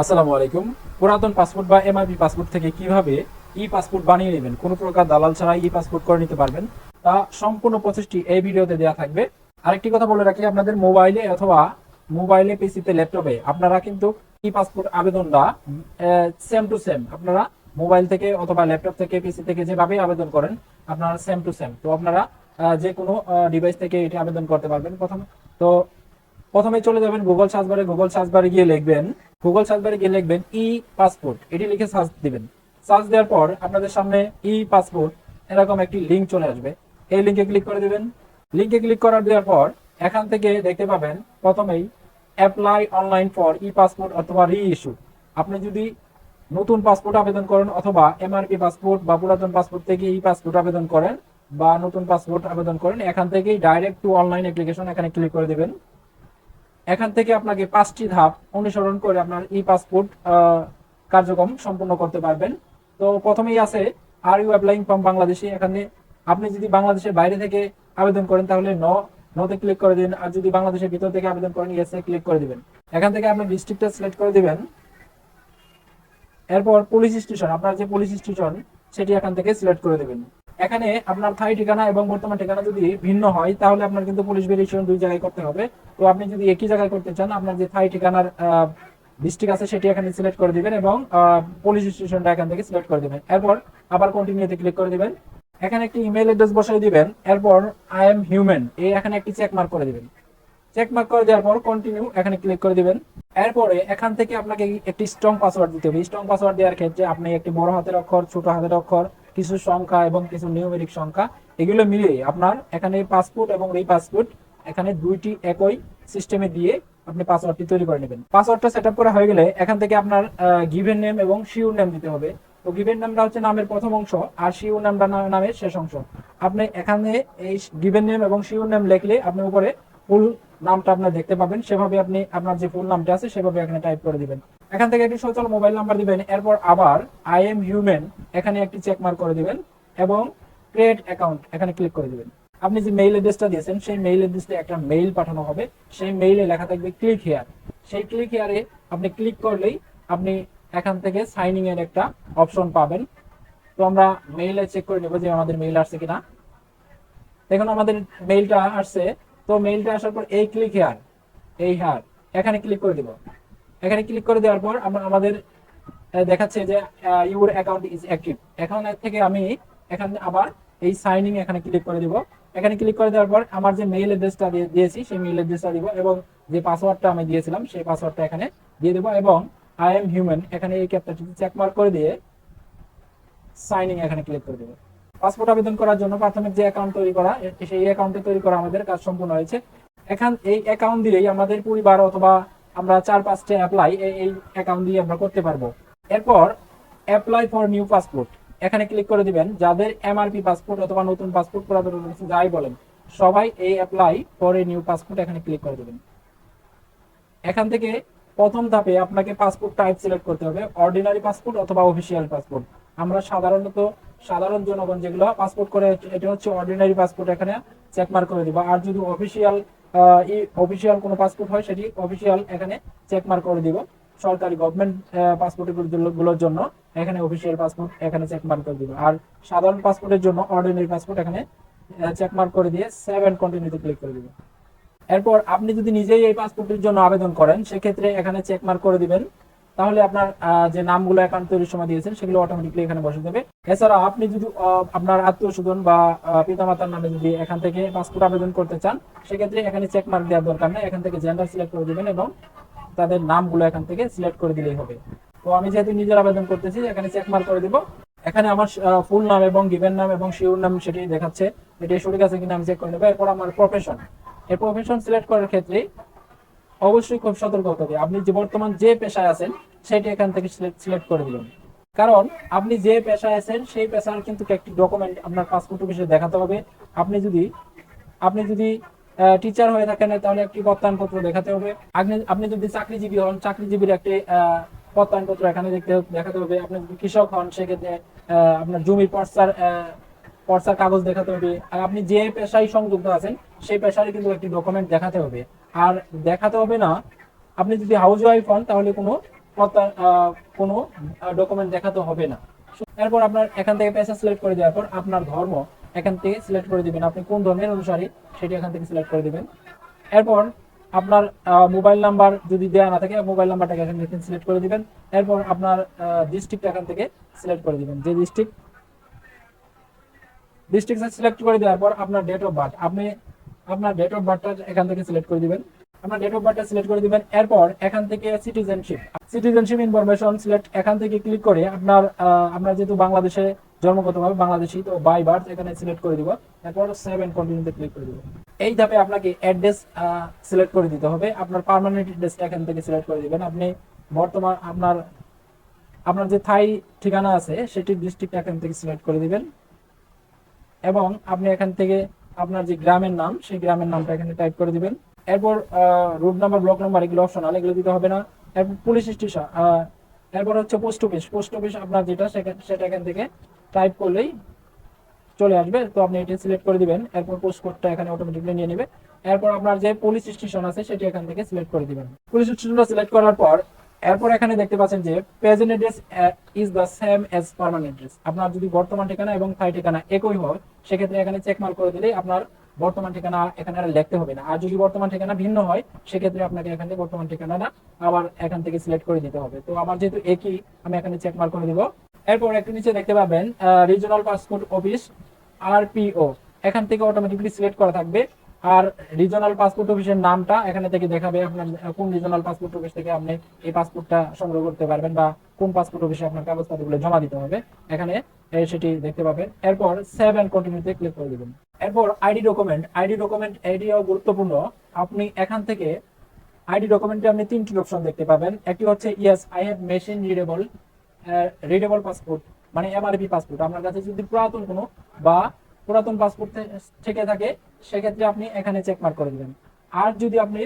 আসসালামু আলাইকুম। পুরাতন পাসপোর্ট বা এমআইপি পাসপোর্ট থেকে কীভাবে ই পাসপোর্ট বানিয়ে নেবেন? কোনো প্রকার দালাল ছাড়া ই পাসপোর্ট করে নিতে পারবেন। তা সম্পূর্ণ প্রসেসটি এই ভিডিওতে দেওয়া থাকবে। আরেকটি কথা বলে রাখি, আপনাদের মোবাইলে অথবা মোবাইলে পিসিতে, ল্যাপটপে আপনারা কিন্তু ই পাসপোর্ট আবেদনটা সেম টু সেম আপনারা মোবাইল থেকে অথবা ল্যাপটপ থেকে, পিসি থেকে যেভাবে আবেদন করেন, আপনারা সেম টু সেম তো আপনারা যে কোনো ডিভাইস থেকে এটি আবেদন করতে পারবেন। প্রথম, তো প্রথমে চলে যাবেন গুগল সার্চ বারে গুগল সার্চ বারে গিয়ে লিখবেন গুগল সার্চ বারে গিয়ে লিখবেন ই পাসপোর্ট এটি লিখে সার্চ দিবেন। সার্চ দেওয়ার পর আপনাদের সামনে ই পাসপোর্ট এরকম একটি লিংক চলে আসবে। এই লিংকে ক্লিক করে দিবেন। লিংকে ক্লিক করার দেওয়ার পর এখান থেকে দেখতে পাবেন প্রথমেই apply online for e passport অথবা রি ইস্যু আপনি যদি নতুন পাসপোর্ট আবেদন করেন অথবা এমআরপি পাসপোর্ট বা পুরাতন পাসপোর্ট থেকে ই পাসপোর্ট আবেদন করেন বা নতুন পাসপোর্ট আবেদন করেন, এখান থেকেই ডাইরেক্ট টু অনলাইন অ্যাপ্লিকেশন এখানে ক্লিক করে দিবেন। এখান থেকে আপনাকে পাঁচটি ধাপ অনুসরণ করে আপনার ই পাসপোর্ট কার্যক্রম সম্পূর্ণ করতে পারবেন। তো প্রথমেই আছে are you applying from Bangladeshi এখানে আপনি যদি বাংলাদেশের বাইরে থেকে আবেদন করেন, তাহলে ন নতে ক্লিক করে দিন। আর যদি বাংলাদেশের ভিতর থেকে আবেদন করেন ইয়েসে ক্লিক করে দিবেন। এখান থেকে আপনি ডিস্ট্রিক্টটা সিলেক্ট করে দিবেন। এরপর পুলিশ স্টেশন আপনার যে পুলিশ স্টেশন সেটি এখান থেকে সিলেক্ট করে দেবেন। এখানে আপনার থাই ঠিকানা এবং বর্তমান ঠিকানা যদি ভিন্ন হয়, তাহলে আপনার কিন্তু পুলিশ ভেরিফিকেশন দুই জায়গায় করতে হবে। তো আপনি যদি একই জায়গায় করতে চান, আপনার যে থাই ঠিকানার ডিস্ট্রিক্ট আছে, সেটি এখানে সিলেক্ট করে দিবেন এবং পুলিশ স্টেশনটা এখান থেকে সিলেক্ট করে দিবেন। এরপর আবার কন্টিনিউতে ক্লিক করে দিবেন। এখানে একটি ইমেল অ্যাড্রেস বসাই দিবেন। এরপর আই এম হিউম্যান এই এখানে একটি চেক মার্ক করে দিবেন। চেক মার্ক করে দেওয়ার পর কন্টিনিউ এখানে ক্লিক করে দিবেন। এরপরে এখান থেকে আপনাকে একটি স্ট্রং পাসওয়ার্ড দিতে হবে। স্ট্রং পাসওয়ার্ড দেওয়ার ক্ষেত্রে আপনি একটি বড় হাতের অক্ষর, ছোট হাতের অক্ষর কিছু সংখ্যা এবং কিছু নিউমেরিক সংখ্যা, এগুলো মিলিয়ে আপনার এখানে পাসপোর্ট এবং এই পাসপোর্ট এখানে দুইটি একই সিস্টেমে দিয়ে আপনি পাসওয়ার্ডটি তৈরি করে নেবেন। পাসওয়ার্ডটা সেট করা হয়ে গেলে এখান থেকে আপনার গিভেন নেম এবং শিওর নেম দিতে হবে। তো গিভেন নামটা হচ্ছে নামের প্রথম অংশ, আর শিওর নামটা নামের শেষ অংশ। আপনি এখানে এই গিভেন নেম এবং শিওর নেম লিখলে আপনি উপরে ফুল নামটা আপনার দেখতে পাবেন। সেভাবে আপনি আপনার যে ফুল নামটা আছে, সেভাবে এখানে টাইপ করে দিবেন। এখান থেকে একটি সচল মোবাইল নাম্বার দিবেন, এরপর আবার আই এম হিউম্যান এখানে একটি চেক মার্ক করে দিবেন এবং ক্রিয়েট অ্যাকাউন্ট এখানে ক্লিক করে দিবেন। আপনি যে মেইল অ্যাড্রেসটা দিয়েছেন, সেই মেইল অ্যাড্রেসে একটা মেইল পাঠানো হবে। সেই মেইলে লেখা থাকবে ক্লিক হেয়ার সেই ক্লিক হেয়ারে আপনি ক্লিক করলেই আপনি এখান থেকে সাইনিং এর একটা অপশন পাবেন। তো আমরা মেইলে চেক করে নেব যে আমাদের মেইল আসছে কিনা। দেখুন, আমাদের মেইলটা আসছে। তো মেইলটা আসার পর এই ক্লিক হেয়ার এই হেয়ার এখানে ক্লিক করে দিব। এখানে ক্লিক করে দেওয়ার পর আমরা আমাদের দেখাচ্ছে যে ইউর অ্যাকাউন্ট ইজ অ্যাক্টিভ এখন থেকে আমি এখানে আবার এই সাইনিং এখানে ক্লিক করে দিব। এখানে ক্লিক করে দেওয়ার পর আমার যে মেইল অ্যাড্রেসটা দিয়েছি, সেই মেইল অ্যাড্রেসটা দিব এবং যে পাসওয়ার্ডটা আমি দিয়েছিলাম, সেই পাসওয়ার্ডটা এখানে দিয়ে দেবো এবং আই এম হিউম্যান এখানে এই ক্যাপচারটি চেক মার্ক করে দিয়ে সাইনিং এখানে ক্লিক করে দেবো। পাসপোর্ট আবেদন করার জন্য প্রাথমিক যে অ্যাকাউন্ট তৈরি করা সেই অ্যাকাউন্টে তৈরি করা আমাদের কাজ সম্পূর্ণ হয়েছে। এখান, এই অ্যাকাউন্ট দিয়েই আমাদের পরিবার অথবা আমরা চার পাঁচটা অ্যাপ্লাই এই অ্যাকাউন্ট দিয়ে আমরা করতে পারব। এরপর অ্যাপ্লাই ফর নিউ পাসপোর্ট এখানে ক্লিক করে দিবেন, যাদের এমআরপি পাসপোর্ট অথবা নতুন পাসপোর্ট পুরাতন পাসপোর্ট যাই বলেন, সবাই এই apply for a new passport এখানে ক্লিক করে দিবেন। এখান থেকে প্রথম ধাপে আপনাকে পাসপোর্ট টাইপ সিলেক্ট করতে হবে অর্ডিনারি পাসপোর্ট অথবা অফিসিয়াল পাসপোর্ট আমরা সাধারণত সাধারণ জনগণ যেগুলো পাসপোর্ট করে, এটা হচ্ছে অর্ডিনারি পাসপোর্ট এখানে চেক মার্ক করে দিব। আর যদি অফিসিয়াল অফিসিয়াল কোনো পাসপোর্ট হয় সেটি অফিসিয়াল এখানে চেক মার্ক করে দিব। সরকারি গভর্নমেন্ট পাসপোর্টগুলোর জন্য এখানে অফিসিয়াল পাসপোর্ট এখানে চেক মার্ক করে দিব। আর সাধারণ পাসপোর্টের জন্য অর্ডিনারি পাসপোর্ট এখানে চেক মার্ক করে দিয়ে সেভেন কন্টিনিউতে ক্লিক করে দিব। এরপর আপনি যদি নিজেই এই পাসপোর্টের জন্য আবেদন করেন, সেক্ষেত্রে এখানে চেক মার্ক করে দিবেন। তাহলে আপনার যে নামগুলো অ্যাকাউন্ট তৈরির সময় দিয়েছেন, সেগুলো অটোমেটিকলি এখানে বসে দেবে এছাড়া আপনি যদি আপনার আত্মীয় স্বজন বা পিতামাতার নামে যদি এখান থেকে পাসপোর্ট আবেদন করতে চান, সেক্ষেত্রে এখানে চেক মার্ক দেওয়ার দরকার নেই। এখান থেকে জেন্ডার সিলেক্ট করে দিবেন এবং তাদের নামগুলো এখান থেকে সিলেক্ট করে দিলেই হবে। তো আমি যেহেতু নিজের আবেদন করতেছি, এখানে চেক মার্ক করে দিব। এখানে আমার ফুল নাম এবং গিভেন নাম এবং শিওর নাম সেটি দেখাচ্ছে। এটি সঠিক আছে কিনা আমি চেক করে নেব। এরপর আমার প্রফেশন এই প্রফেশন সিলেক্ট করার ক্ষেত্রে অবশ্যই খুব সতর্ক হবে। আপনি যে বর্তমান যে পেশায় আছেন সেটি এখান থেকে সিলেক্ট করে দিবেন। কারণ আপনি যে পেশায় আছেন সেই পেশার কিন্তু একটি ডকুমেন্ট আপনার পাসপোর্ট অফিসে দেখাতে হবে। আপনি যদি আপনি যদি টিচার হয়ে থাকেন তাহলে একটি প্রত্যয়নপত্র দেখাতে হবে। আপনি আপনি যদি চাকরিজীবী হন চাকরিজীবীর একটি প্রত্যয়নপত্র এখানে দেখতে দেখাতে হবে। আপনি যদি কৃষক হন সেক্ষেত্রে আপনার জমির পর্চার আহ, পর্চার কাগজ দেখাতে হবে। আর আপনি যে পেশায় সংযুক্ত আছেন সেই পেশারই কিন্তু একটি ডকুমেন্ট দেখাতে হবে। আর দেখাতে হবে না। আপনি যদি হাউস ওয়াইফ হন, তাহলে কোনো কোনো ডকুমেন্ট দেখাতে হবে না। এরপর আপনার এখান থেকে পেশা সিলেক্ট করে দেওয়ার পর আপনার ধর্ম এখান থেকে সিলেক্ট করে দিবেন। আপনি কোন ধর্মের অনুসারী, সেটি এখান থেকে সিলেক্ট করে দিবেন। এরপর আপনার মোবাইল নাম্বার যদি দেওয়া না থাকে মোবাইল নাম্বারটাকে এখান থেকে সিলেক্ট করে দিবেন। এরপর আপনার ডিস্ট্রিক্ট এখান থেকে সিলেক্ট করে দিবেন। যে ডিস্ট্রিক্ট ডিস্ট্রিক্ট সিলেক্ট করে দেওয়ার পর আপনার ডেট অফ বার্থ আপনি আপনার ডেট অফ বার্থটা এখান থেকে সিলেক্ট করে দিবেন। আপনার ডেট অফ বার্থটা সিলেক্ট করে দিবেন, এরপর এখান থেকে সিটিজেনশিপ সিটিজেনশিপ ইনফরমেশন সিলেক্ট এখান থেকে ক্লিক করে আপনার আপনার যেহেতু বাংলাদেশে জন্মগতভাবে বাংলাদেশি, তো বাই বার্থ এখানে সিলেক্ট করে দিব। এরপর সেভেন কন্টিনিউতে ক্লিক করে দিব। এই ধাপে আপনাকে অ্যাড্রেস সিলেক্ট করে দিতে হবে। আপনার পার্মানেন্ট অ্যাড্রেসটা এখান থেকে সিলেক্ট করে দিবেন। আপনি বর্তমান, আপনার আপনার যে থাই ঠিকানা আছে, সেটি ডিস্ট্রিক্ট এখান থেকে সিলেক্ট করে দিবেন। এবং আপনি এখান থেকে আপনার যে গ্রামের নাম, সেই গ্রামের নামটা এখানে টাইপ করে দিবেন। এরপর রুট নাম্বার ব্লক নাম্বার এগুলো অপশনাল এগুলো দিতে হবে না। এরপর পুলিশ স্টেশন এরপর হচ্ছে পোস্ট অফিস পোস্ট অফিস আপনার যেটা সেটা এখান থেকে টাইপ করলেই চলে আসবে। তো আপনি এটা সিলেক্ট করে দিবেন। এরপর পোস্ট কোডটা এখানে অটোমেটিকলি নিয়ে নেবে। এরপর আপনার যে পুলিশ স্টেশন আছে, সেটি এখান থেকে সিলেক্ট করে দিবেন। পুলিশ স্টেশনটা সিলেক্ট করার পর এরপর এখানে দেখতে পাচ্ছেন যে present address is the same as permanent address আপনার যদি বর্তমান ঠিকানা এবং থাই ঠিকানা একই হয়, সেক্ষেত্রে এখানে চেক মার্ক করে দিলেই আপনার বর্তমান ঠিকানা এখানে আর লিখতে হবে না। আর যদি বর্তমান ঠিকানা ভিন্ন হয়, সেক্ষেত্রে আপনাকে এখানে বর্তমান ঠিকানাটা আবার এখান থেকে সিলেক্ট করে দিতে হবে। তো আমার যেহেতু একই, আমি এখানে চেক মার্ক করে দিব। এরপর একটু নিচে দেখতে পাবেন রিজনাল পাসপোর্ট অফিস আরপিও এখান থেকে অটোমেটিকলি সিলেক্ট করা থাকবে। আর রিজনাল পাসপোর্ট অফিসের নামটা এখানে থেকে দেখাবে আপনার, কোন রিজনাল পাসপোর্ট অফিস থেকে আপনি এই পাসপোর্টটা সংগ্রহ করতে পারবেন বা কোন পাসপোর্ট অফিসে আপনার কাগজপত্রগুলো জমা দিতে হবে। এখানে সেটি দেখতে পাবেন। এরপর সেভ কন্টিনিউতে ক্লিক করে দিবেন। এরপর আইডি ডকুমেন্ট আইডি ডকুমেন্ট এটিও গুরুত্বপূর্ণ। আপনি এখান থেকে আইডি ডকুমেন্টে আপনি তিনটি অপশন দেখতে পাবেন। একটি হচ্ছে yes I have machine readable readable passport মানে এমআরপি পাসপোর্ট আপনার কাছে যদি পুরাতন কোনো বা পুরাতন পাসপোর্ট থেকে থাকে, সেক্ষেত্রে আপনি এখানে চেক মার্ক করে দিবেন। আর যদি আপনি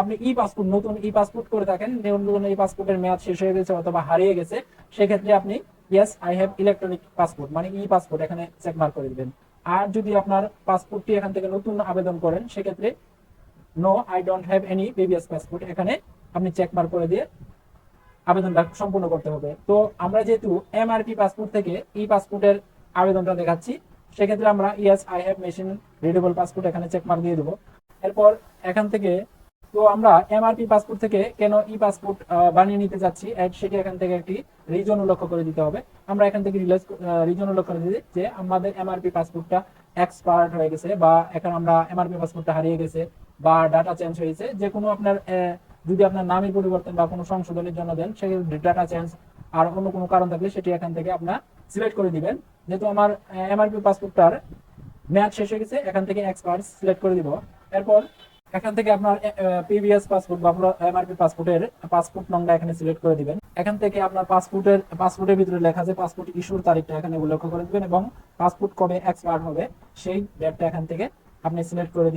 আপনি ই পাসপোর্ট নতুন ই পাসপোর্ট করে থাকেন নতুন এই পাসপোর্টের মেয়াদ শেষ হয়ে গেছে অথবা হারিয়ে গেছে, সেক্ষেত্রে আপনি yes I have electronic passport মানে ই পাসপোর্ট এখানে চেক মার্ক করে দিবেন। আর যদি আপনার পাসপোর্টটি এখান থেকে নতুন আবেদন করেন, সেক্ষেত্রে no I don't have any previous passport এখানে আপনি চেক মার্ক করে দিয়ে আবেদনটা সম্পূর্ণ করতে হবে। তো আমরা যেহেতু এমআরপি পাসপোর্ট থেকে ই পাসপোর্টের আবেদনটা দেখাচ্ছি সেক্ষেত্রে আমরা yes I have machine readable passport এখানে চেক মার্ক দিয়ে দেবো। এরপর এখান থেকে, তো আমরা এমআরপি পাসপোর্ট থেকে কেন ই পাসপোর্ট বানিয়ে নিতে যাচ্ছি সেটি এখান থেকে একটি রিজন উল্লেখ করে দিতে হবে। আমরা এখান থেকে রিজন উল্লেখ করে দিই যে আমাদের এমআরপি পাসপোর্টটা এক্সপায়ার্ড হয়ে গেছে বা এখন আমরা এমআরপি পাসপোর্টটা হারিয়ে গেছে বা ডাটা চেঞ্জ হয়েছে। যে কোনো আপনার যদি আপনার নামের পরিবর্তন বা কোনো সংশোধনের জন্য দেন সেই ডাটা চেঞ্জ আর অন্য কোনো কারণ থাকলে সেটি এখান থেকে আপনার সিলেক্ট করে দিবেন। যেহেতু আমার এমআরপি পাসপোর্টটার মেয়াদ শেষ হয়ে গেছে, এখান থেকে এক্সপায়ার সিলেক্ট করে দিব। এরপর এখান থেকে আপনার পিভিএস পাসপোর্ট বা এমআরপি পাসপোর্টের পাসপোর্ট নংটা এখানে সিলেক্ট করে দিবেন। এখান থেকে আপনার পাসপোর্টের পাসপোর্টের ভিতরে লেখা আছে পাসপোর্ট ইস্যুর তারিখটা এখানে উল্লেখ করে দিবেন এবং পাসপোর্ট কবে এক্সপায়ার হবে সেই ডেটটা এখান থেকে আপনি সিলেক্ট করে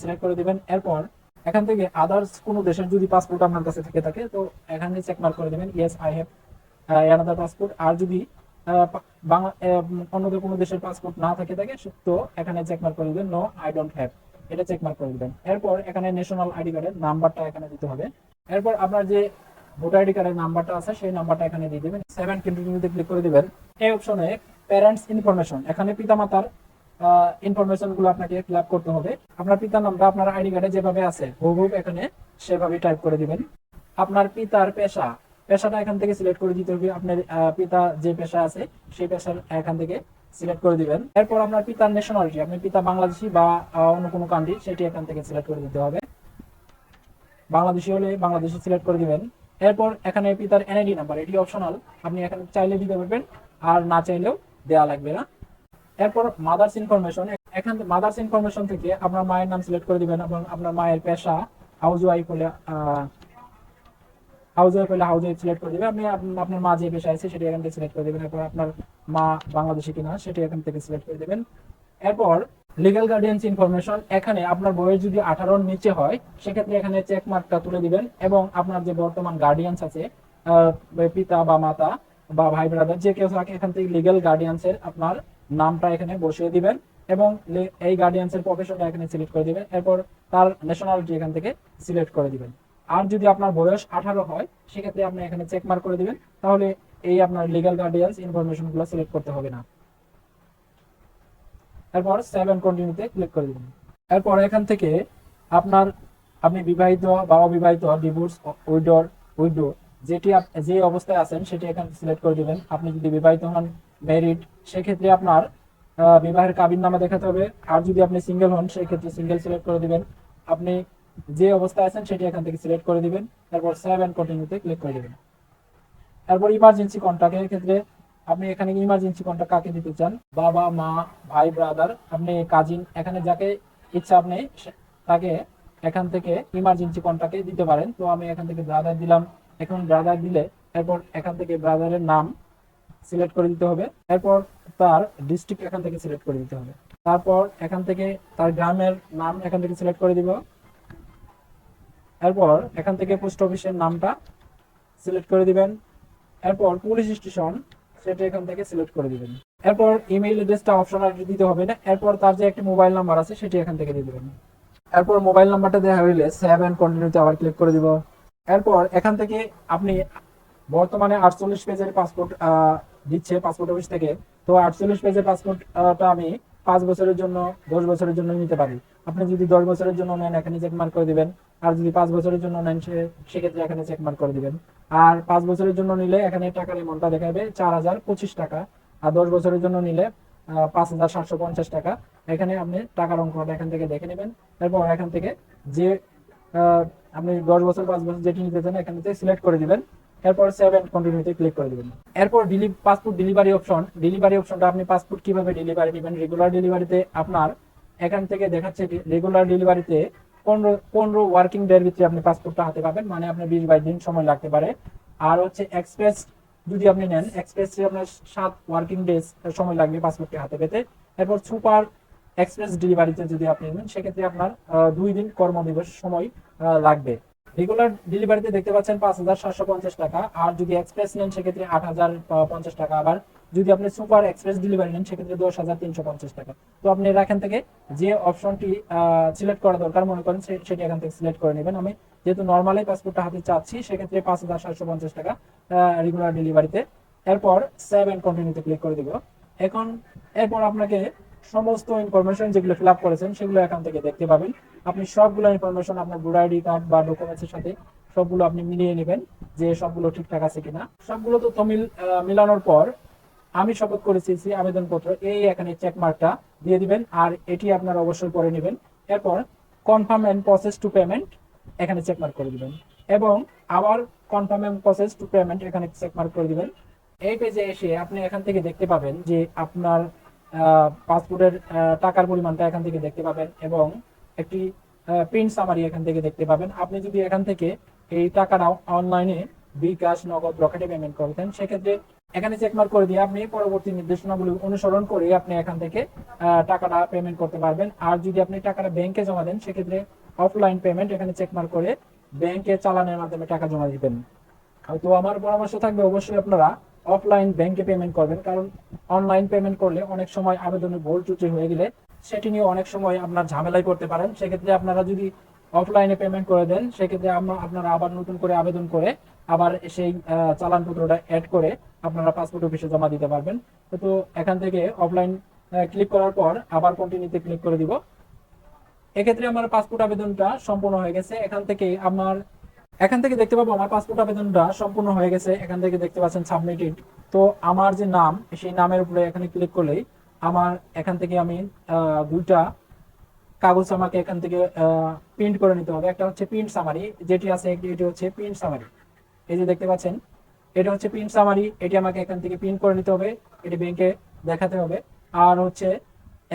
সিলেক্ট করে দিবেন। এরপর এখান থেকে আদার্স কোনো দেশের যদি পাসপোর্ট আপনার কাছে থেকে থাকে, তো এখানে চেক মার্ক করে দেবেন yes I have another passport আর যদি বাংলা আহ, অন্য কোনো দেশের পাসপোর্ট না থাকে থাকে তো এখানে চেক মার্ক করে দিবেন নো আই ডোন্ট হ্যাভ এটা চেক মার্ক করে দিবেন। এরপর এখানে ন্যাশনাল আইডি কার্ডের নাম্বারটা এখানে দিতে হবে। এরপর আপনার যে ভোটার আইডি কার্ডের নাম্বারটা আছে সেই নাম্বারটা এখানে দিয়ে দিবেন। সেভেন কন্টিনিউতে ক্লিক করে দিবেন। এই অপশনে প্যারেন্টস ইনফরমেশন এখানে পিতামাতার ইনফরমেশনগুলো আপনাকে ফিল আপ করতে হবে। আপনার পিতার নামটা আপনার আইডি কার্ডে যেভাবে আছে হুবহুব এখানে সেভাবে টাইপ করে দিবেন। আপনার পিতার পেশা পেশাটা এখান থেকে সিলেক্ট করে দিতে হবে। আপনার পিতা যে পেশা আছে, সেই পেশার এখান থেকে সিলেক্ট করে দিবেন। এরপর আপনার পিতার ন্যাশনালিটি আপনি পিতা বাংলাদেশি বা অন্য কোনো কান্ট্রি সেটি এখান থেকে সিলেক্ট করে দিতে হবে। বাংলাদেশি হলে বাংলাদেশি সিলেক্ট করে দিবেন। এরপর এখানে পিতার এনআইডি নাম্বার এটি অপশনাল আপনি এখানে চাইলে দিতে পারবেন, আর না চাইলেও দেওয়া লাগবে না। এরপর মাদার্স ইনফরমেশন এখান থেকে মাদার্স ইনফরমেশন থেকে আপনার মায়ের নাম সিলেক্ট করে দিবেন এবং আপনার মায়ের পেশা হাউস ওয়াইফ হলে হাউস সিলেক্ট করে দিবেন। আপনি আপনার মা যে পেশা আছে এখান থেকে সিলেক্ট করে দিবেন। এরপর আপনার মা কিনা এখান থেকে সিলেক্ট করে দিবেন। এরপর লিগ্যাল গার্ডিয়ান্স ইনফরমেশন এখানে আপনার বয়স যদি আঠারোর নিচে হয়, সেক্ষেত্রে এখানে চেক মার্কটা তুলে দিবেন এবং আপনার যে বর্তমান গার্ডিয়ান্স আছে পিতা বা মাতা বা ভাই ব্রাদার যে কেউ থাকে, এখান থেকে লিগ্যাল গার্ডিয়ান্সের আপনার নামটা এখানে বসিয়ে দিবেন এবং এই গার্ডিয়ান্সের প্রফেশনটা এখানে সিলেক্ট করে দিবেন। এরপর তার ন্যাশনালিটি এখান থেকে সিলেক্ট করে দিবেন। আর যদি আপনার বয়স আঠারো হয়, সেক্ষেত্রে আপনি এখানে চেক মার্ক করে দিবেন। তাহলে এই আপনার লিগাল গার্ডিয়ান্স ইনফরমেশনগুলো সিলেক্ট করতে হবে না। এরপর সেভেন কন্টিনিউতে ক্লিক করে দিবেন। এরপর এখান থেকে আপনার, আপনি বিবাহিত বা অবিবাহিত ডিভোর্স উইডোর উইডো যেটি যে অবস্থায় আছেন, সেটি এখানে সিলেক্ট করে দিবেন। আপনি যদি বিবাহিত হন ম্যারিড সেক্ষেত্রে আপনার বিবাহের কাবিন নামা দেখাতে হবে। আর যদি আপনি সিঙ্গেল হন সেই ক্ষেত্রে সিঙ্গেল সিলেক্ট করে দিবেন। আপনি যে অবস্থায় আছেন সেটি এখান থেকে সিলেক্ট করে দিবেন। তারপর সেভ এন্ড কন্টিনিউতে ক্লিক করে দিবেন। তারপর ইমার্জেন্সি কন্ট্যাক্টের ক্ষেত্রে আপনি এখানে ইমার্জেন্সি কন্ট্যাক্ট কাকে দিতে চান? বাবা, মা, ভাই ব্রাদার আপনি কাজিন এখানে যাকে ইচ্ছা আপনি তাকে এখান থেকে ইমার্জেন্সি কন্ট্যাক্টে দিতে পারেন। তো আমি এখান থেকে ব্রাদার দিলাম। এখন ব্রাদার দিলে এরপর এখান থেকে ব্রাদারের নাম সিলেক্ট করে দিতে হবে। এরপর তার ডিস্ট্রিক্ট এখান থেকে সিলেক্ট করে দিতে হবে। তারপর এখান থেকে তার গ্রামের নাম এখান থেকে সিলেক্ট করে দিব। এরপর এখান থেকে পোস্ট অফিসের নামটা সিলেক্ট করে দিবেন। এরপর পুলিশ স্টেশন সেটা এখান থেকে সিলেক্ট করে দিবেন। এরপর ইমেইল অ্যাড্রেসটা অপশনাল দিতে হবে না। এরপর তার যে একটা মোবাইল নাম্বার আছে সেটি এখান থেকে দিয়ে দিবেন। এরপর মোবাইল নাম্বারটা দেওয়া হইলে সেভ অ্যান্ড কন্টিনিউতে আবার ক্লিক করে দিব। এরপর এখান থেকে আপনি বর্তমানে আটচল্লিশ পেজের পাসপোর্ট দিচ্ছে পাসপোর্ট অফিস থেকে। তো আটচল্লিশ পেজের পাসপোর্টটা আমি পাঁচ বছরের জন্য, দশ বছরের জন্য নিতে পারি। আপনি যদি দশ বছরের জন্য নেন, এখানে চেক মার্ক করে দিবেন। আর যদি পাঁচ বছরের জন্য নেন সেক্ষেত্রে এখানে চেক মার্ক করে দিবেন। আর পাঁচ বছরের জন্য নিলে এখানে টাকার অ্যামাউন্টটা দেখাবে চার হাজার পঁচিশ টাকা। আর দশ বছরের জন্য নিলে পাঁচ হাজার সাতশো পঞ্চাশ টাকা। এখানে আপনি টাকার অঙ্কটা এখান থেকে দেখে নেবেন। তারপর এখান থেকে যে আপনি দশ বছর, পাঁচ বছর যেটি নিতে চান, এখান থেকে সিলেক্ট করে দিবেন। এরপর সেভেন কন্টিনিউতে ক্লিক করে দিবেন। এরপর ডিলি পাসপোর্ট ডেলিভারি অপশন ডেলিভারি অপশনটা আপনি পাসপোর্ট কীভাবে ডেলিভারি নেবেন রেগুলার ডেলিভারিতে আপনার এখান থেকে দেখাচ্ছে রেগুলার ডেলিভারিতে পনেরো পনেরো ওয়ার্কিং ডের ভিতরে আপনি পাসপোর্টটা হাতে পাবেন মানে আপনার বিশ বাইশ দিন সময় লাগতে পারে। আর হচ্ছে এক্সপ্রেস যদি আপনি নেন এক্সপ্রেসে আপনার সাত ওয়ার্কিং ডেজ সময় লাগবে পাসপোর্টটি হাতে পেতে। এরপর সুপার এক্সপ্রেস ডেলিভারিতে যদি আপনি নেন, সেক্ষেত্রে আপনার দুই দিন কর্মদিবস সময় লাগবে। রেগুলার ডেলিভারিতে দেখতে পাচ্ছেন পাঁচ হাজার সাতশো পঞ্চাশ টাকা। আর যদি এক্সপ্রেস নেন, সেক্ষেত্রে আট হাজার পঞ্চাশ টাকা আবার। যদি আপনি সুপার এক্সপ্রেস ডেলিভারি নেন, সেক্ষেত্রে দশ হাজার তিনশো পঞ্চাশ টাকা। তো আপনি এখান থেকে যে অপশনটি সিলেক্ট করা দরকার মনে করেন সেটি এখান থেকে সিলেক্ট করে নেবেন। আমি যেহেতু নর্মালি পাসপোর্টটা হাতে চাচ্ছি, সেক্ষেত্রে পাঁচ হাজার সাতশো পঞ্চাশ টাকা রেগুলার ডেলিভারিতে এরপর সেভ এন্ড কন্টিনিউতে ক্লিক করে দিব। এখন, এরপর আপনাকে সমস্ত ইনফরমেশন যেগুলো ফিল আপ করেছেন সেগুলো এখান থেকে দেখতে পাবেন। আপনি সবগুলো ইনফরমেশন আপনার ভোটার আইডি কার্ড বা ডকুমেন্টসের সাথে সবগুলো আপনি মিলিয়ে নেবেন যে সবগুলো ঠিকঠাক আছে কিনা। সবগুলো তো মিল আহ, মিলানোর পর আমি শপথ করেছি আবেদনপত্র এই এখানে চেক মার্কটা দিয়ে দিবেন আর এটি আপনার অবশ্যই পরে নেবেন। এরপর confirm and process to payment এখানে চেক মার্ক করে দিবেন এবং আবার confirm and process to payment এখানে চেক মার্ক করে দিবেন। এই পেজে এসে আপনি এখান থেকে দেখতে পাবেন যে আপনার পাসপোর্টের টাকার পরিমাণটা এখান থেকে দেখতে পাবেন এবং একটি প্রিন্ট সামারি এখান থেকে দেখতে পাবেন। আপনি যদি এখান থেকে এই টাকাটা অনলাইনে বিকাশ নগদ রকেটে পেমেন্ট করতেন সেক্ষেত্রে এখানে চেকমার্ক করে দিয়ে আপনি পরবর্তী নির্দেশনাগুলি অনুসরণ করে আপনি এখান থেকে টাকাটা পেমেন্ট করতে পারবেন। আর যদি আপনি টাকাটা ব্যাংকে জমা দেন, সেক্ষেত্রে অফলাইন পেমেন্ট এখানে চেকমার্ক করে ব্যাংকে চালানের মাধ্যমে টাকা জমা দিবেন। তো আমার পরামর্শ থাকবে, অবশ্যই আপনারা অফলাইন ব্যাংকে পেমেন্ট করবেন। কারণ অনলাইন পেমেন্ট করলে অনেক সময় আবেদনে ভুল ত্রুটি হয়ে গেলে সেটি নিয়ে অনেক সময় আপনার ঝামেলায় করতে পারেন। সেক্ষেত্রে আপনারা যদি অফলাইনে পেমেন্ট করে দেন, সেক্ষেত্রে আমরা- আপনারা আবার নতুন করে আবেদন করে আবার সেই চালানপত্রটা অ্যাড করে আপনারা পাসপোর্ট অফিসে জমা দিতে পারবেন। তো এখান থেকে অফলাইন ক্লিক করার পর আবার কন্টিনিউতে ক্লিক করে দিব। এক্ষেত্রে আমার পাসপোর্ট আবেদনটা সম্পূর্ণ হয়ে গেছে। এখান থেকে আমার এখান থেকে দেখতে পাবো আমার পাসপোর্ট আবেদনটা সম্পূর্ণ হয়ে গেছে। এখান থেকে দেখতে পাচ্ছেন সাবমিটেড তো আমার যে নাম, সেই নামের উপরে এখানে ক্লিক করলেই আমার এখান থেকে আমি দুইটা কাগজ আমাকে এখান থেকে প্রিন্ট করে নিতে হবে। একটা হচ্ছে প্রিন্ট সামারি যেটি আছে এটি হচ্ছে প্রিন্ট সামারি এই যে দেখতে পাচ্ছেন, এটা হচ্ছে প্রিন্ট সামারি এটি আমাকে এখান থেকে প্রিন্ট করে নিতে হবে, এটি ব্যাংকে দেখাতে হবে। আর হচ্ছে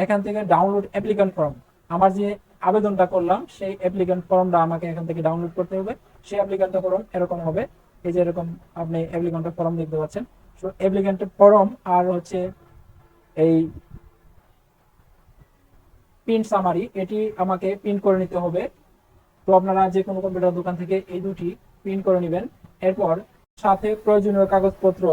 এখান থেকে ডাউনলোড অ্যাপ্লিকেন্ট ফর্ম আমার যে আবেদনটা করলাম, সেই অ্যাপ্লিকেন্ট ফর্মটা আমাকে এখান থেকে ডাউনলোড করতে হবে। সেই অ্যাপ্লিকেন্ট ফর্ম এরকম হবে। এই যে এরকম আপনি অ্যাপ্লিকেন্ট ফর্ম দেখতে পাচ্ছেন। সো অ্যাপ্লিকেন্ট ফর্ম আর হচ্ছে এই প্রিন্ট সামারি এটি আমাকে প্রিন্ট করে নিতে হবে। তো আপনারা যে কোনো কম্পিউটার দোকান থেকে এই দুটি প্রিন্ট করে নেবেন। এরপর সাথে প্রয়োজনীয় কাগজপত্র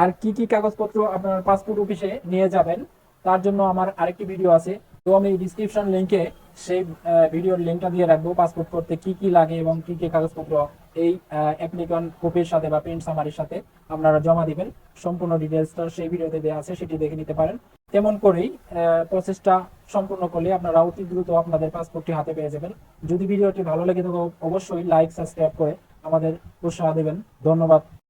আর কি কি কাগজপত্র আপনার পাসপোর্ট অফিসে নিয়ে যাবেন, তার জন্য আমার আরেকটি ভিডিও আছে। তো আমি ডিসক্রিপশন লিংকে সেই ভিডিওর লিংকটা দিয়ে রাখব, পাসপোর্ট করতে কি কি লাগে এবং কি কি কাগজপত্র এই অ্যাপ্লিকান্ট কপির সাথে বা প্রিন্ট সামারির সাথে আপনারা জমা দিবেন। সম্পূর্ণ ডিটেলসটা সেই ভিডিওতে দেওয়া আছে, সেটি দেখে নিতে পারেন। তেমন করেই প্রসেসটা সম্পূর্ণ করলে আপনারা অতি দ্রুত আপনাদের পাসপোর্টটি হাতে পেয়ে যাবেন। যদি ভিডিওটি ভালো লেগে থাকে, অবশ্যই লাইক সাবস্ক্রাইব করে আমাদের উৎসাহ দেবেন। ধন্যবাদ।